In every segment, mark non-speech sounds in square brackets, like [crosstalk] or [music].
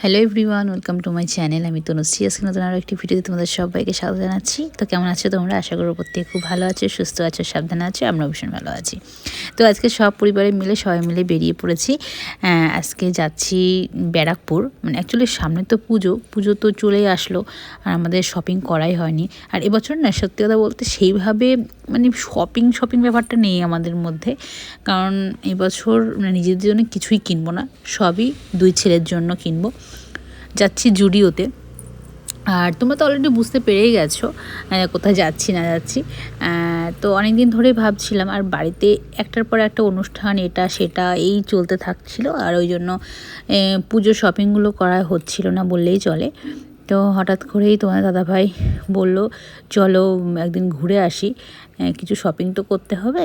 Hello everyone welcome to my channel আমি তনুশ্রী। আজকে নতুন আরও একটি ভিডিওতে তোমাদের সবাইকে স্বাগত জানাচ্ছি। তো কেমন আছো তোমরা? আশা করো প্রত্যেকে খুব ভালো আছো, সুস্থ আছো, সাবধানে আছো আমরা ভীষণ ভালো আছি। তো আজকে সব পরিবারে মিলে, সবাই মিলে বেরিয়ে পড়েছি। আজকে যাচ্ছি ব্যারাকপুর। মানে অ্যাকচুয়ালি সামনে তো পুজো। পুজো তো চলেই আসলো। আর আমাদের শপিং করাই হয়নি। আর এবছর না, সত্যি কথা বলতে সেইভাবে মানে শপিং শপিং ব্যাপারটা নেই আমাদের মধ্যে। কারণ এবছর মানে নিজেদের জন্য কিছুই কিনবো না। সবই দুই ছেলের জন্য কিনবো। যাচ্ছি জুডিওতে। আর তোমরা তো অলরেডি বুঝতে পেরেই গেছো কোথায় যাচ্ছি, না যাচ্ছি। তো অনেক দিন ধরেই ভাবছিলাম, আর বাড়িতে একটার পর একটা অনুষ্ঠান, এটা, সেটা, এই চলতে থাকছিল। আর ওই জন্য পুজো শপিংগুলো করা হচ্ছিল না বললেই চলে। তো হঠাৎ করেই তোমার দাদাভাই বলল, চলো একদিন ঘুরে আসি। কিছু শপিং তো করতে হবে।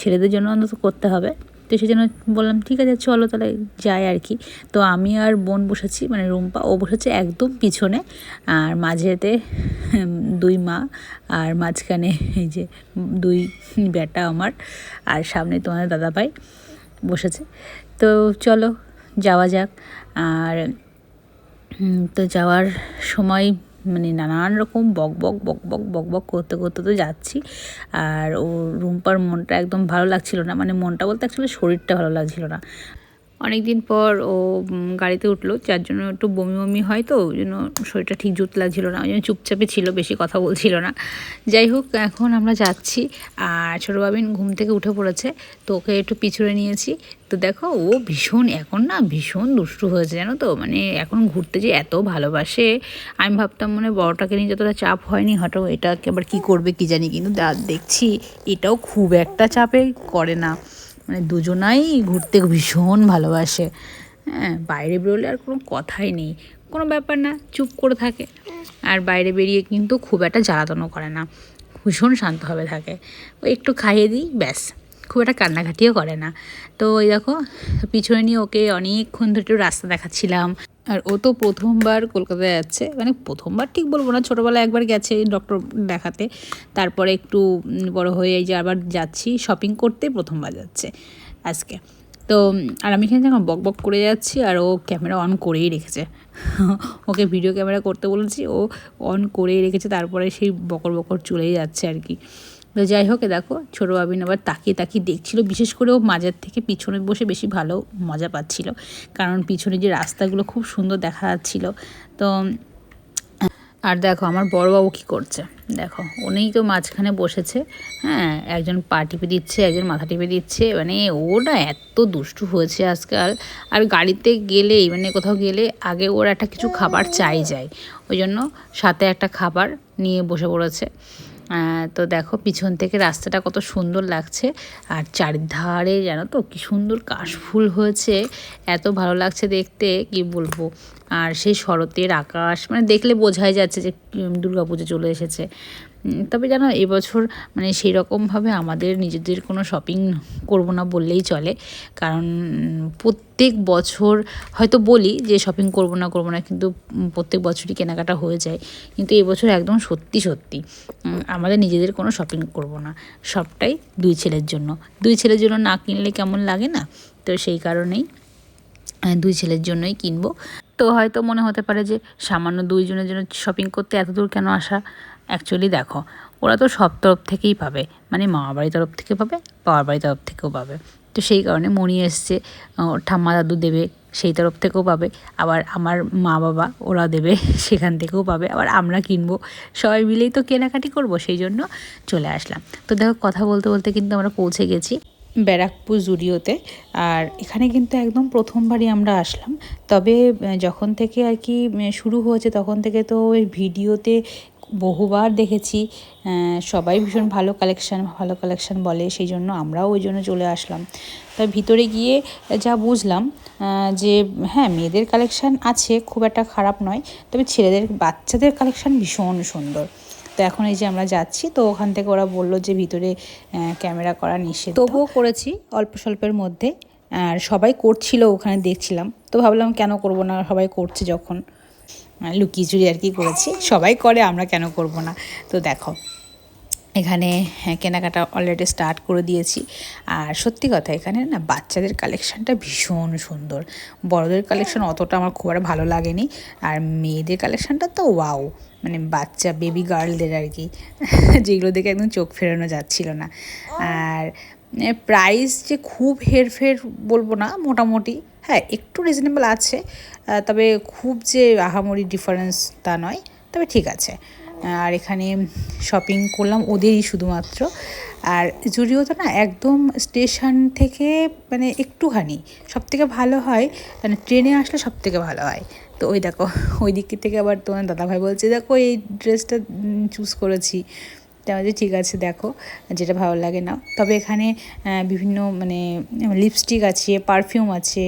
ছেলেদের জন্য অন্তত করতে হবে। তো সেই জন্য বললাম, ঠিক আছে, চলো তাহলে যাই আর কি। তো আমি আর বোন বসেছি মানে রুম্পা, ও বসেছে একদম পিছনে। আর মাঝেতে দুই মা, আর মাঝখানে এই যে দুই বেটা আমার, আর সামনে তোমাদের দাদা ভাই বসেছে। তো চলো, যাওয়া যাক। আর তো যাওয়ার সময় মানে নানান রকম বক বক বক বক বক বক করতে করতে তো যাচ্ছি। আর ও রুম্পার মনটা একদম ভালো লাগছিল না। মানে মনটা বলতে অ্যাকচুয়ালি শরীরটা ভালো লাগছিল না। অনেক দিন পর ও গাড়িতে উঠল, যার জন্য একটু বমি বমি হয় তো, ওই জন্য শরীরটা ঠিক জুত লাগছিল না, ওই জন্য চুপচাপে ছিল, বেশি কথা বলছিল না। যাই হোক, এখন আমরা যাচ্ছি, আর ছোটো বাবিন ঘুম থেকে উঠে পড়েছে, তো ওকে একটু পিছনে নিয়েছি। তো দেখো, ও ভীষণ, এখন না ভীষণ দুষ্টু হয়েছে, জানো তো? মানে এখন ঘুরতে যে এত ভালোবাসে, আমি ভাবতাম মানে বড়টাকে নিয়ে যতটা চাপ হয়নি হঠাৎ এটাকে আবার কী করবে কি জানি, কিন্তু দেখছি এটাও খুব একটা চাপে করে না। মানে দুজনাই ঘুরতে ভীষণ ভালোবাসে। হ্যাঁ বাইরে বেরোলে আর কোনো কথাই নেই। কোনো ব্যাপার না, চুপ করে থাকে। আর বাইরে বেরিয়ে কিন্তু খুব একটা জ্বালাতনও করে না। ভীষণ শান্তভাবে থাকে। ও একটু খাইয়ে দিই, ব্যাস। খুব একটা কান্নাঘাটিও করে না। তো ওই দেখো, পিছনে নিয়ে ওকে অনেকক্ষণ ধরে একটু রাস্তা দেখাচ্ছিলাম। আর ও তো প্রথমবার কলকাতায় যাচ্ছে। মানে প্রথমবার ঠিক বলব না, ছোটোবেলায় একবার গেছে ডক্টর দেখাতে। তারপরে একটু বড় হয়ে যে আবার যাচ্ছি শপিং করতে প্রথমবার যাচ্ছে আজকে। তো, আর আমি এখানে যখন বক বক করে যাচ্ছি, আর ও ক্যামেরা অন করেই রেখেছে। [laughs] ওকে ভিডিও ক্যামেরা করতে বলেছি, ও অন করেই রেখেছে, তারপরে সেই বকর বকর চলেই যাচ্ছে আর কি। তো যাই হোক দেখো, ছোটো বাবিন আবার তাকিয়ে তাকিয়ে দেখছিল, বিশেষ করে ও মাঝের থেকে পিছনে বসে বেশি ভালো মজা পাচ্ছিল। কারণ পিছনে যে রাস্তাগুলো খুব সুন্দর দেখা যাচ্ছিল। তো, আর দেখো, আমার বড় বড়বাবু কী করছে? দেখো, উনিই তো মাঝখানে বসেছে। হ্যাঁ একজন পা টিপে দিচ্ছে, একজন মাথা টিপে দিচ্ছে। মানে ও না এত দুষ্টু হয়েছে আজকাল। আর গাড়িতে গেলেই মানে কোথাও গেলে আগে ওর একটা কিছু খাবার চাই যায়। ওই জন্য সাথে একটা খাবার নিয়ে বসে পড়েছে। তো দেখো পিছন থেকে রাস্তাটা কত সুন্দর লাগছে। আর চারিধারে জানো তো কী সুন্দর কাশফুল হয়েছে। এত ভালো লাগছে দেখতে, কি বলব? আর সেই শরতের আকাশ মানে দেখলে বোঝাই যাচ্ছে যে দুর্গা পুজো চলে এসেছে। তবে জানো এবছর মানে সেই রকমভাবে আমাদের নিজেদের কোনো শপিং করব না বললেই চলে। কারণ প্রত্যেক বছর হয়তো বলি যে শপিং করব না করব না, কিন্তু প্রত্যেক বছরই কেনাকাটা হয়ে যায়। কিন্তু এবছর একদম সত্যি সত্যি আমাদের নিজেদের কোনো শপিং করব না। সবটাই দুই ছেলের জন্য। দুই ছেলের জন্য না কিনলে কেমন লাগে না? তো সেই কারণেই দুই ছেলের জন্যই কিনবো। তো হয়তো মনে হতে পারে যে সামান্য দুইজনের জন্য শপিং করতে এত দূর কেন আসা? অ্যাকচুয়ালি দেখো, ওরা তো সব তরফ থেকেই পাবে। মানে মামা বাড়ির তরফ থেকে পাবে বাবার বাড়ির তরফ থেকেও পাবে। তো সেই কারণে মনি এসছে ঠাম্মা দাদু দেবে, সেই তরফ থেকেও পাবে। আবার আমার মা বাবা, ওরা দেবে, [laughs] সেখান থেকেও পাবে। আবার আমরা কিনবো। সবাই মিলেই তো কেনাকাটি করব, সেই জন্য চলে আসলাম। তো দেখো, কথা বলতে বলতে কিন্তু আমরা পৌঁছে গেছি ব্যারাকপুর জুডিওতে। আর এখানে কিন্তু একদম প্রথমবারই আমরা আসলাম। তবে যখন থেকে আর কি শুরু হয়েছে, তখন থেকে তো ওই ভিডিওতে বহুবার দেখেছি সবাই ভীষণ ভালো কালেকশান ভালো কালেকশান বলে, সেই জন্য আমরাও ওই জন্য চলে আসলাম। তবে ভিতরে গিয়ে যা বুঝলাম যে হ্যাঁ মেয়েদের কালেকশান আছে, খুব একটা খারাপ নয়, তবে ছেলেদের, বাচ্চাদের কালেকশান ভীষণ সুন্দর। তো এখন এই যে আমরা যাচ্ছি, তো ওখান থেকে ওরা বলল যে, ভিতরে ক্যামেরা করা নিষেধ তবুও করেছি, অল্প স্বল্পের মধ্যে, আর সবাই করছিল, ওখানে দেখছিলাম। তো ভাবলাম কেন করব না, সবাই করছে যখন। লুকিয়ে চুরি আর কি করেছি। সবাই করে আমরা কেন করব না? তো দেখো এখানে হ্যাঁ, কেনাকাটা অলরেডি স্টার্ট করে দিয়েছি। আর সত্যি কথা এখানে না বাচ্চাদের কালেকশনটা ভীষণ সুন্দর। বড়দের কালেকশন অতটা আমার খুব একটা ভালো লাগেনি। আর মেয়েদের কালেকশনটা তো ওয়াও মানে বাচ্চা বেবি গার্লদের আর কি যেগুলো দেখে একদম চোখ ফেরানো যাচ্ছিল না। আর প্রাইস যে খুব হেরফের বলব না, মোটামুটি হ্যাঁ একটু রিজনেবল আছে তবে খুব যে আহামরি ডিফারেন্স তা নয়, তবে ঠিক আছে। আর এখানে শপিং করলাম ওদেরই শুধুমাত্র। আর জুডিওতে না, একদম স্টেশন থেকে মানে একটুখানি সব থেকে ভালো হয় মানে ট্রেনে আসলে সব থেকে ভালো হয়। তো ওই দেখো ওই দিক থেকে আবার তোমার দাদাভাই বলছে, দেখো এই ড্রেসটা চুজ করেছি। তা বলছি ঠিক আছে, দেখো, যেটা ভালো লাগে না তবে এখানে বিভিন্ন মানে লিপস্টিক আছে পারফিউম আছে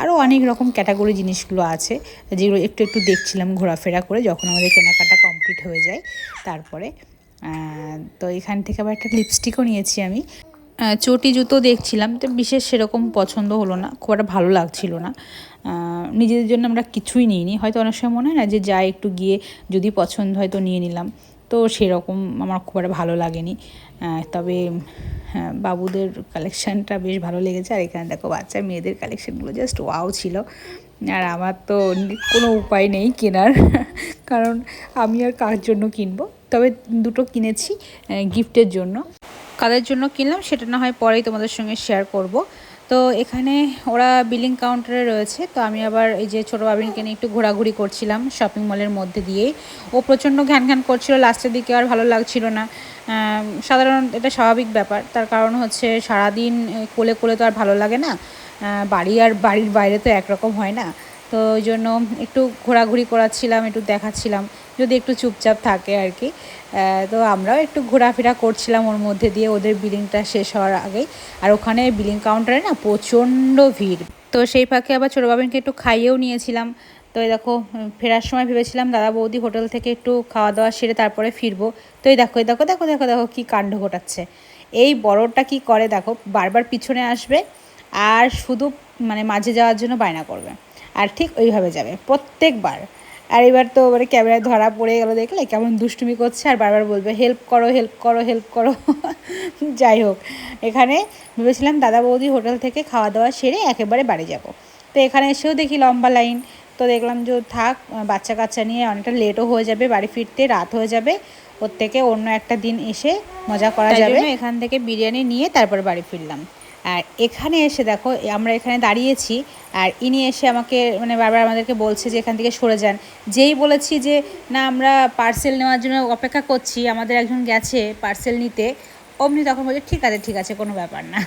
আরও অনেক রকম ক্যাটাগরি জিনিসগুলো আছে, যেগুলো একটু একটু দেখছিলাম ঘোরাফেরা করে যখন আমাদের কেনাকাটা কমপ্লিট হয়ে যায় তারপরে। তো এখান থেকে আবার একটা লিপস্টিকও নিয়েছি আমি। চটি জুতো দেখছিলাম, তো বিশেষ সেরকম পছন্দ হলো না, খুব একটা ভালো লাগছিল না। নিজেদের জন্য আমরা কিছুই নিইনি। হয়তো অনেক সময় মনে হয় না যে যাই একটু গিয়ে যদি পছন্দ হয় তো নিয়ে নিলাম। তো সেরকম আমার খুব একটা ভালো লাগেনি। তবে হ্যাঁ, বাবুদের কালেকশানটা বেশ ভালো লেগেছে। আর এখানে দেখো বাচ্চা মেয়েদের কালেকশানগুলো জাস্ট ওয়াও ছিল। আর আমার তো কোনো উপায় নেই কেনার [laughs] কারণ আমি আর কার জন্য কিনবো? তবে দুটো কিনেছি গিফটের জন্য। কাদের জন্য কিনলাম সেটা না হয় পরেই তোমাদের সঙ্গে শেয়ার করব। তো এখানে ওরা বিলিং কাউন্টারে রয়েছে। তো আমি আবার এই যে ছোটো বাবিনকে নিয়ে একটু ঘোরাঘুরি করছিলাম শপিং মলের মধ্যে দিয়ে। ও প্রচণ্ড ঘ্যান ঘ্যান করছিল লাস্টের দিকে আর ভালো লাগছিল না। সাধারণ এটা স্বাভাবিক ব্যাপার। তার কারণ হচ্ছে সারাদিন কোলে কোলে তো আর ভালো লাগে না। বাড়ি আর বাড়ির বাইরে তো একরকম হয় না। তো ওই জন্য একটু ঘোরাঘুরি করাচ্ছিলাম, একটু দেখাচ্ছিলাম, যদি একটু চুপচাপ থাকে আর কি। তো আমরাও একটু ঘোরাফেরা করছিলাম ওর মধ্যে দিয়ে, ওদের বিলিংটা শেষ হওয়ার আগেই। আর ওখানে বিলিং কাউন্টারে না প্রচণ্ড ভিড়। তো সেই ফাঁকে আবার ছোটো বাবিনকে একটু খাইয়েও নিয়েছিলাম। তো এই দেখো ফেরার সময় ভেবেছিলাম, দাদা বৌদি হোটেল থেকে একটু খাওয়া দাওয়া সেরে তারপরে ফিরবো। তো এই দেখো এই দেখো দেখো দেখো দেখো কী কাণ্ড ঘটাচ্ছে। এই বড়টা কি করে দেখো, বারবার পিছনে আসবে আর শুধু মানে মাঝে যাওয়ার জন্য বায়না করবে। আর ঠিক ওইভাবে যাবে প্রত্যেকবার। আর এবার তো মানে ক্যামেরায় ধরা পড়ে গেল দেখলে কেমন দুষ্টুমি করছে আর বারবার বলবে হেল্প করো হেল্প করো হেল্প করো। [laughs] যাই হোক এখানে ভেবেছিলাম দাদা বৌদি হোটেল থেকে খাওয়া দাওয়া সেরে একেবারে বাড়ি যাব। তো এখানে এসেও দেখি লম্বা লাইন। তো দেখলাম যে থাক বাচ্চা কাচ্চা নিয়ে অনেকটা লেটও হয়ে যাবে বাড়ি ফিরতে রাত হয়ে যাবে। ওর থেকে অন্য একটা দিন এসে মজা করা যাবে। এখান থেকে বিরিয়ানি নিয়ে তারপর বাড়ি ফিরলাম। আর এখানে এসে দেখো আমরা এখানে দাঁড়িয়েছি আর ইনি এসে আমাকে মানে বারবার আমাদেরকে বলছে যে এখান থেকে সরে যান। যেই বলেছি যে না আমরা পার্সেল নেওয়ার জন্য অপেক্ষা করছি আমাদের একজন গেছে পার্সেল নিতে। অমনি তখন বলছে ঠিক আছে ঠিক আছে কোনো ব্যাপার না।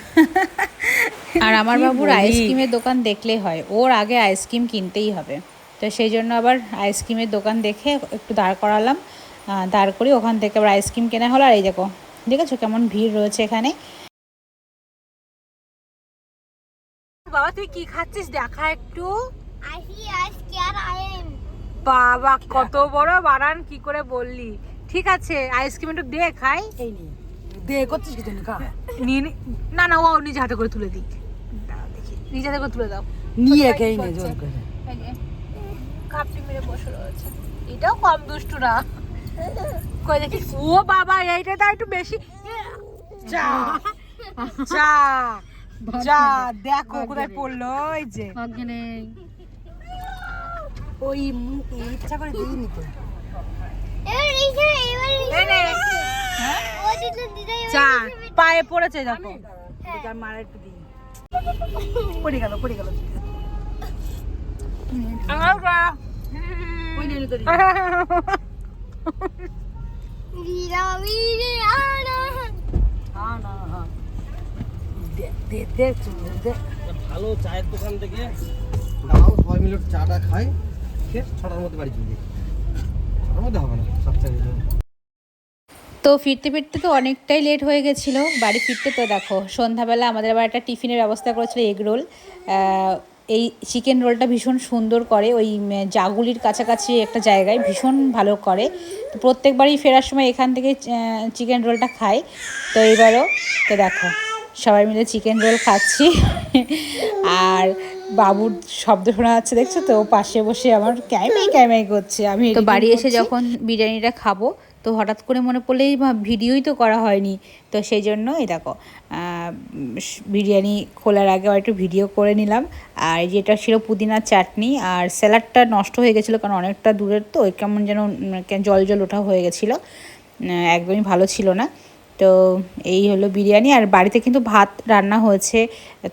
আর আমার বাবুর আইসক্রিমের দোকান দেখলেই হয় ওর আগে আইসক্রিম কিনতেই হবে। তো সেই জন্য আবার আইসক্রিমের দোকান দেখে একটু দাঁড় করালাম। দাঁড় করি ওখান থেকে আবার আইসক্রিম কেনা হলো। আর এই দেখো দেখেছ কেমন ভিড় রয়েছে এখানে? বাবা তুই কি খাচ্ছিস? দেখা একটু। বাবা কত বড় বানান কি করে বললি? ঠিক আছে আইসক্রিম একটু দে খাই। দে করছিস কি জন্য? নিয়ে নি- না না ও নিজে হাতে করে তুলে দিক। দেখি। নিজে হাতে করে তুলে দাও। নিয়ে খেয়ে নে জোর করে। এই মেরে বসে রয়েছে। এটাও কম দুষ্টু না। কই দেখি। ও বাবা এইটা তো একটু বেশি। যা যা। যা দেখো কোথায় পড়ল ওই যে। ওই ইচ্ছা করে দিইনি তো। পায়ে পড়েছে দেখো। তার মার একটু দিই। পড়ে গেল পড়ে গেল। আনা হ্যাঁ না হ্যাঁ দে দে দে চুমু দে ভালো চায়ের দোকান থেকে দাও সবাই মিলে চাটা খাই খেয়ে ছটার মধ্যে বাড়ি চলে যাই। ছটার মধ্যে হবে না সাতটা তো ফিরতে ফিরতে তো অনেকটাই লেট হয়ে গেছিল। বাড়ি ফিরতে তো দেখো সন্ধ্যাবেলা আমাদের আবার একটা টিফিনের ব্যবস্থা করেছিল এগ রোল এই চিকেন রোলটা ভীষণ সুন্দর করে ওই জাগুলির কাছাকাছি একটা জায়গায় ভীষণ ভালো করে। তো প্রত্যেকবারই ফেরার সময় এখান থেকে চিকেন রোলটা খাই। তো এবারও তো দেখো। সবাই মিলে চিকেন রোল খাচ্ছি। আর বাবুর শব্দ শোনা যাচ্ছে দেখছ তো? পাশে বসে আমার ক্যামাই ক্যামাই করছে। আমি তো বাড়ি এসে যখন বিরিয়ানিটা খাব তো হঠাৎ করে মনে পড়লেই ভাব- ভিডিওই তো করা হয়নি। তো সেই জন্য এই দেখো বিরিয়ানি খোলার আগে একটু ভিডিও করে নিলাম। আর যেটা ছিল পুদিনার চাটনি আর স্যালাডটা নষ্ট হয়ে গেছিল কারণ অনেকটা দূরের তো ওই কেমন যেন জল জল ওঠা হয়ে গেছিল। একদমই ভালো ছিল না। তো এই হলো বিরিয়ানি। আর বাড়িতে কিন্তু ভাত রান্না হয়েছে,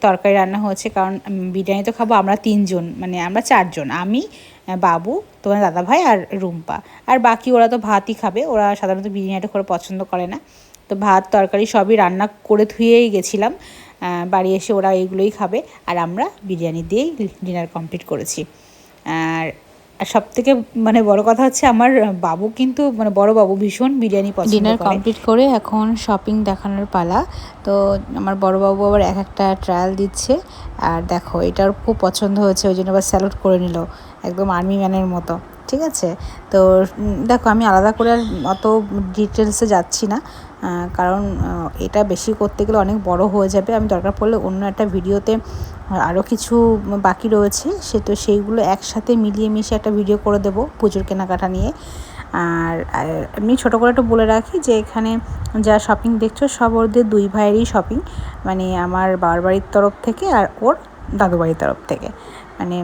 তরকারি রান্না হয়েছে, কারণ বিরিয়ানি তো খাব আমরা তিনজন মানে আমরা চারজন, আমি, বাবু, তোমার দাদাভাই আর রুম্পা। আর বাকি ওরা তো ভাতই খাবে, ওরা সাধারণত বিরিয়ানিটা করে পছন্দ করে না। তো ভাত, তরকারি সবই রান্না করে ধুয়েই গেছিলাম বাড়ি এসে ওরা এইগুলোই খাবে, আর আমরা বিরিয়ানি দিয়েই ডিনার কমপ্লিট করেছি। আর আর সব থেকে মানে বড় কথা হচ্ছে আমার বাবু কিন্তু মানে বড় বাবু ভীষণ বিরিয়ানি পছন্দ ডিনার কমপ্লিট করে এখন শপিং দেখানোর পালা। তো আমার বড় বাবু আবার এক একটা ট্রায়াল দিচ্ছে। আর দেখো এটার খুব পছন্দ হয়েছে ওই জন্য আবার স্যালুট করে নিল একদম আর্মি ম্যানের মতো ঠিক আছে? তো দেখো আমি আলাদা করে আর অত ডিটেলসে যাচ্ছি না। কারণ এটা বেশি করতে গেলে অনেক বড় হয়ে যাবে। আমি দরকার পড়লে অন্য একটা ভিডিওতে আরও কিছু বাকি রয়েছে, সে তো সেইগুলো একসাথে মিলিয়ে মিশে একটা ভিডিও করে দেবো পুজোর কেনাকাটা নিয়ে। আর আর এমনি ছোটো করে একটু বলে রাখি যে এখানে যা শপিং দেখছ সব ওদের দুই ভাইয়েরই শপিং মানে আমার বাবার বাড়ির তরফ থেকে আর ওর দাদু বাড়ির তরফ থেকে। মানে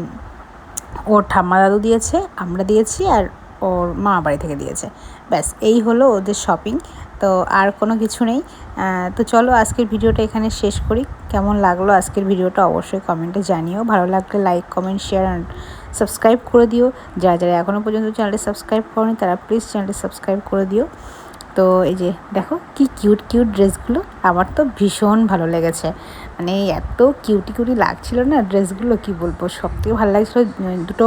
ওর ঠাম্মা দাদু দিয়েছে, আমরা দিয়েছি আর ওর মা বাড়ি থেকে দিয়েছে। ব্যাস, এই হলো ওদের শপিং তো আর কোনো কিছু নেই। তো চলো আজকের ভিডিওটা এখানে শেষ করি। কেমন লাগল আজকের ভিডিওটা অবশ্যই কমেন্টে জানিও। ভালো লাগলে like comment share and subscribe করে দিও। যারা যারা এখনও পর্যন্ত চ্যানেলটি সাবস্ক্রাইব করনি, তারা প্লিজ চ্যানেলটি সাবস্ক্রাইব করে দিও। তো এই যে, দেখো কি কিউট কিউট ড্রেসগুলো আমার তো ভীষণ ভালো লেগেছে। মানে এত কিউটি কিউটি লাগছিল না ড্রেসগুলো কি বলব? সব থেকে ভালো লাগছিল। দুটো,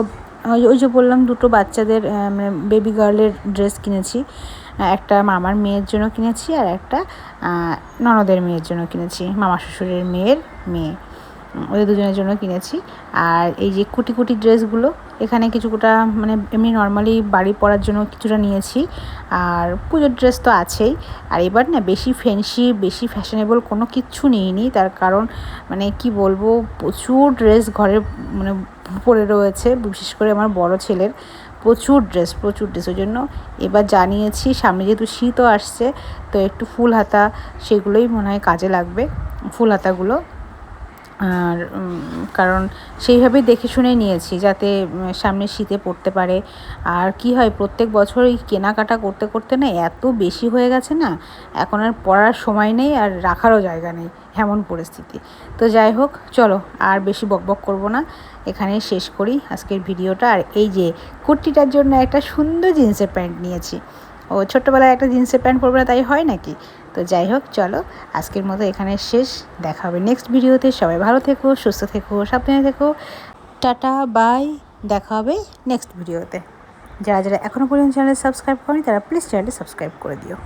ওই যে বললাম, দুটো বাচ্চাদের মানে বেবি গার্লের ড্রেস কিনেছি। একটা মামার মেয়ের জন্য কিনেছি আর একটা ননদের মেয়ের জন্য কিনেছি, মামা শ্বশুরের মেয়ের মেয়ে। ওদের দুজনের জন্য কিনেছি। আর এই যে কুটি কুটি ড্রেসগুলো, এখানে কিছুটা মানে এমনি নর্মালি বাড়ি পরার জন্য কিছুটা নিয়েছি। আর পুজোর ড্রেস তো আছেই। আর এবার না বেশি ফ্যান্সি বেশি ফ্যাশনেবল কোনো কিচ্ছু নিইনি। তার কারণ মানে কি বলব, প্রচুর ড্রেস ঘরে মানে পরে রয়েছে, বিশেষ করে আমার বড় ছেলের। প্রচুর ড্রেস প্রচুর ড্রেস ওই জন্য এবার জানিয়েছি, সামনে যেহেতু শীতও আসছে, তো একটু ফুল হাতা সেগুলোই মনে হয় কাজে লাগবে, ফুল হাতাগুলো। আর কারণ সেইভাবেই দেখে শুনে নিয়েছি যাতে সামনে শীতে পড়তে পারে। আর কি হয়, প্রত্যেক বছর এই কেনাকাটা করতে করতে না এত বেশি হয়ে গেছে না, এখন আর পড়ার সময় নেই আর রাখারও জায়গা নেই এমন পরিস্থিতি। তো যাই হোক, চলো আর বেশি বকবক করব না। এখানে শেষ করি আজকের ভিডিওটা। আর এই যে কুর্তিটার জন্য একটা সুন্দর জিন্সের প্যান্ট নিয়েছি। ও ছোট্টবেলায় একটা জিন্সের প্যান্ট পরবে না তাই হয় নাকি? তো যাই হোক, চলো আজকের মতো এখানে শেষ। দেখা হবে নেক্সট ভিডিওতে সবাই ভালো থেকো, সুস্থ থেকো, সাবধানে থেকো। টাটা বাই দেখা হবে নেক্সট ভিডিওতে যারা যারা এখনও পর্যন্ত চ্যানেল সাবস্ক্রাইব করেনি, তারা প্লিজ চ্যানেলটি সাবস্ক্রাইব করে দিও।